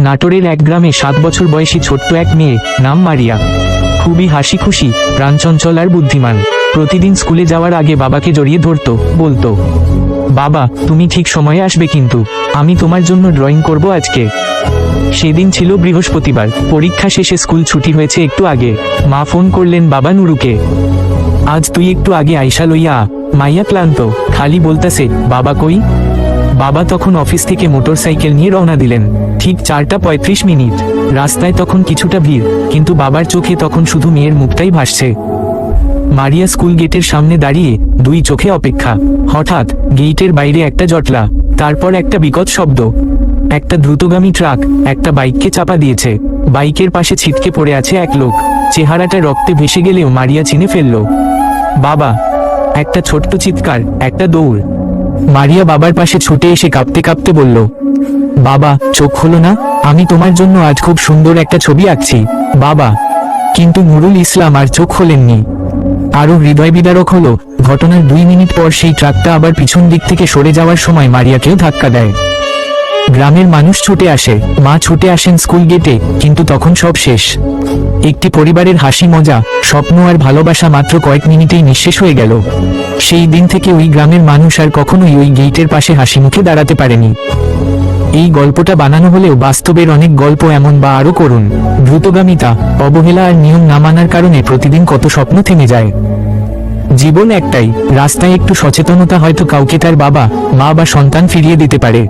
নাটোরের এক গ্রামে সাত বছর বয়সী ছোট্ট এক মেয়ে নাম মারিয়া। খুবই হাসি খুশি, প্রাণচঞ্চল আর বুদ্ধিমান। প্রতিদিন স্কুলে যাওয়ার আগে বাবাকে জড়িয়ে ধরতো, বলতো, বাবা, তুমি ঠিক সময়ে আসবে কিন্তু, আমি তোমার জন্য ড্রয়িং করব আজকে। সেদিন ছিল বৃহস্পতিবার, পরীক্ষা শেষে স্কুল ছুটি হয়েছে একটু আগে। মা ফোন করলেন বাবা নুরুকে, আজ তুই একটু আগে আইসা লইয়া মাইয়া ক্লান্ত, খালি বলতাছে, বাবা কই? বাবা তখন অফিস থেকে মোটরসাইকেল নিয়ে রওনা দিলেন। ঠিক চারটা পঁয়ত্রিশ মিনিট। রাস্তায় তখন কিছুটা ভিড়, কিন্তু বাবার চোখে তখন শুধু মেয়ের মুখটাই ভাসছে। মারিয়া স্কুল গেটের সামনে দাঁড়িয়ে দুই চোখে অপেক্ষা। হঠাৎ গেটের বাইরে একটা জটলা, তারপর একটা বিকট শব্দ। একটা দ্রুতগামী ট্রাক, একটা বাইককে চাপা দিয়েছে। বাইকের পাশে ছিটকে পড়ে আছে এক লোক। চেহারাটা রক্তে ভেসে গেলেও মারিয়া চিনে ফেলল। বাবা, একটা ছোট্ট চিৎকার, একটা দৌড়। মারিয়া বাবার পাশে ছুটে এসে কাঁপতে কাঁপতে বলল, বাবা, চোখ হলো না? আমি তোমার জন্য আজ খুব সুন্দর একটা ছবি আঁকছি। বাবা, কিন্তু নুরুল ইসলাম আর চোখ হলেননি আরও হৃদয় বিদারক হলো, ঘটনার দুই মিনিট পর সেই ট্রাকটা আবার পিছন দিক থেকে সরে যাওয়ার সময় মারিয়াকেও ধাক্কা দেয়। গ্রামের মানুষ ছুটে আসে। মা ছুটে আসেন স্কুল গেটে, কিন্তু তখন সব শেষ। একটি পরিবারের হাসি, মজা, স্বপ্ন আর ভালোবাসা মাত্র কয়েক মিনিটেই নিঃশেষ হয়ে গেল। সেই দিন থেকে ওই গ্রামের মানুষ আর কখনোই ওই গেটের পাশে হাসি মুখে দাঁড়াতে পারেনি। এই গল্পটা বানানো হলেও বাস্তবের অনেক গল্প এমন বা আরও করুন। দ্রুতগামিতা, অবহেলা আর নিয়ম না মানার কারণে প্রতিদিন কত স্বপ্ন থেমে যায়। জীবন একটাই, রাস্তায় একটু সচেতনতা হয়তো কাউকে তার বাবা, মা বা সন্তান ফিরিয়ে দিতে পারে।